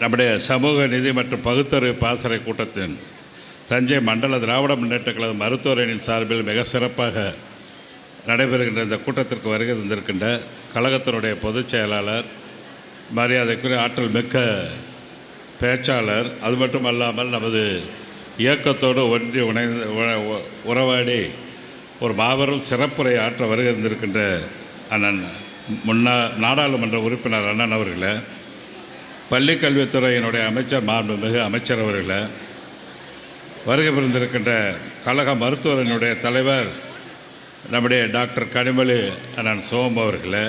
நம்முடைய சமூக நிதி மற்றும் பகுத்தறிவு பாசறை கூட்டத்தின் தஞ்சை மண்டல திராவிட முன்னேற்ற கழக மருத்துவர் சார்பில் மிக சிறப்பாக நடைபெறுகின்ற இந்த கூட்டத்திற்கு வருகை தந்திருக்கின்ற கழகத்தினுடைய பொதுச் செயலாளர் மரியாதைக்குரிய ஆற்றல் மிக்க பேச்சாளர் அது மட்டும் அல்லாமல் நமது இயக்கத்தோடு ஒன்றி உணைந்து உறவாடி ஒரு மாபெரும் சிறப்புரை ஆற்ற வருகை தந்திருக்கின்ற அண்ணன் முன்னா நாடாளுமன்ற உறுப்பினர் அண்ணன் அவர்களை பள்ளிக் கல்வித்துறையினுடைய அமைச்சர் மாண்புமிகு அமைச்சர் அவர்களை வருகை புரிந்திருக்கின்ற கழக மருத்துவரினுடைய தலைவர் நம்முடைய டாக்டர் கனிமொழி அண்ணன் சோம் அவர்களை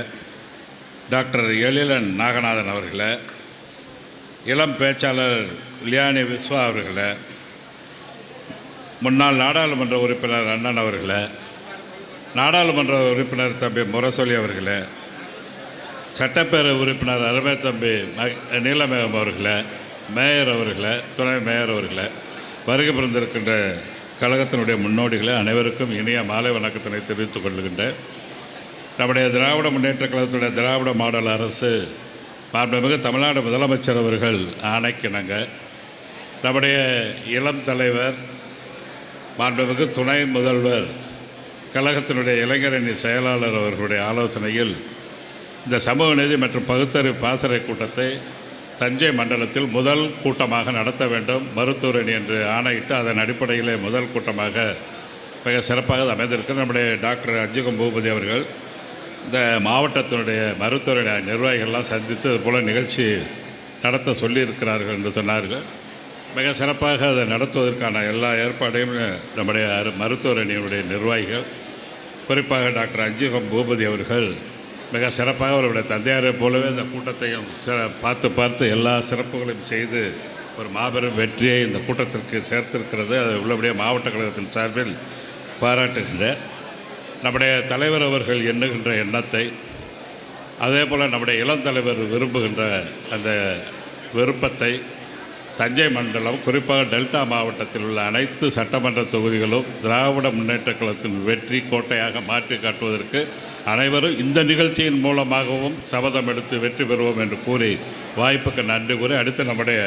டாக்டர் எழிலன் நாகநாதன் அவர்களை இளம் பேச்சாளர் லியானி விஸ்வா அவர்களை முன்னாள் நாடாளுமன்ற உறுப்பினர் அண்ணன் அவர்களை நாடாளுமன்ற உறுப்பினர் தம்பி முரசொலி அவர்களை சட்டப்பேரவை உறுப்பினர் அருமை தம்பி நீலமேகம் அவர்களை மேயர் அவர்களை துணை மேயர் அவர்களை வருகை பிறந்திருக்கின்ற கழகத்தினுடைய முன்னோடிகளை அனைவருக்கும் இனிய மாலை வணக்கத்தினை தெரிவித்துக் கொள்கின்றேன். நம்முடைய திராவிட முன்னேற்ற கழகத்துடைய திராவிட மாடல் அரசு மாண்புமிகு தமிழ்நாடு முதலமைச்சர் அவர்கள் ஆணைக்கிணங்க. நம்முடைய இளம் தலைவர் மாண்புமிகு துணை முதல்வர் கழகத்தினுடைய இளைஞரணி செயலாளர் அவர்களுடைய ஆலோசனையில் இந்த சமூக நீதி மற்றும் பகுத்தறிவு பாசறை கூட்டத்தை தஞ்சை மண்டலத்தில் முதல் கூட்டமாக நடத்த வேண்டும். மருத்துவரணி என்று ஆணையிட்டு அதன் அடிப்படையிலே முதல் கூட்டமாக மிக சிறப்பாக அது அமைந்திருக்கு நம்முடைய டாக்டர் அஞ்சுகம் பூபதி அவர்கள் இந்த மாவட்டத்தினுடைய மருத்துவரணி நிர்வாகிகள்லாம் சந்தித்து இது போல் நிகழ்ச்சி நடத்த சொல்லியிருக்கிறார்கள் என்று சொன்னார்கள். மிக சிறப்பாக அதை நடத்துவதற்கான எல்லா ஏற்பாடையும் நம்முடைய மருத்துவரணியினுடைய நிர்வாகிகள் குறிப்பாக டாக்டர் அஞ்சுகம் பூபதி அவர்கள் மிக சிறப்பாக அவருடைய தந்தையாரை போலவே இந்த கூட்டத்தையும் பார்த்து பார்த்து எல்லா சிறப்புகளையும் செய்து ஒரு மாபெரும் வெற்றியை இந்த கூட்டத்திற்கு சேர்த்திருக்கிறது. அது உள்ளபடியே மாவட்ட கழகத்தின் சார்பில் பாராட்டுகின்றேன். நம்முடைய தலைவர் அவர்கள் எண்ணுகின்ற எண்ணத்தை அதே போல் நம்முடைய இளம் தலைவர் விரும்புகின்ற அந்த விருப்பத்தை தஞ்சை மண்டலம் குறிப்பாக டெல்டா மாவட்டத்தில் உள்ள அனைத்து சட்டமன்ற தொகுதிகளும் திராவிட முன்னேற்ற கழகத்தின் வெற்றி கோட்டையாக மாற்றி காட்டுவதற்கு அனைவரும் இந்த நிகழ்ச்சியின் மூலமாகவும் சபதம் எடுத்து வெற்றி பெறுவோம் என்று கூறி வாய்ப்புக்கு நன்றி கூறி அடுத்து நம்முடைய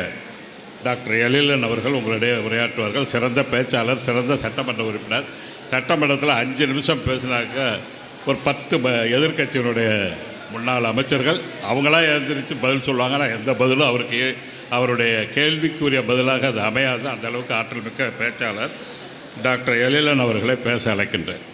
டாக்டர் எழிலன் அவர்கள் உங்களிடையே உரையாற்றுவார்கள். சிறந்த பேச்சாளர் சிறந்த சட்டமன்ற உறுப்பினர். சட்டமன்றத்தில் அஞ்சு நிமிஷம் பேசினாக்க ஒரு பத்து எதிர்கட்சியினுடைய எதிர்க்கட்சியினுடைய முன்னாள் அமைச்சர்கள் அவங்களாம் எழுந்திரிச்சு பதில் சொல்லுவாங்க ஆனால் எந்த பதிலும் அவருக்கு அவருடைய கேள்விக்குரிய பதிலாக அது அமையாது. அந்த அளவுக்கு ஆற்றல் மிக்க பேச்சாளர் டாக்டர் எழிலன் அவர்களை பேச அழைக்கின்றேன்.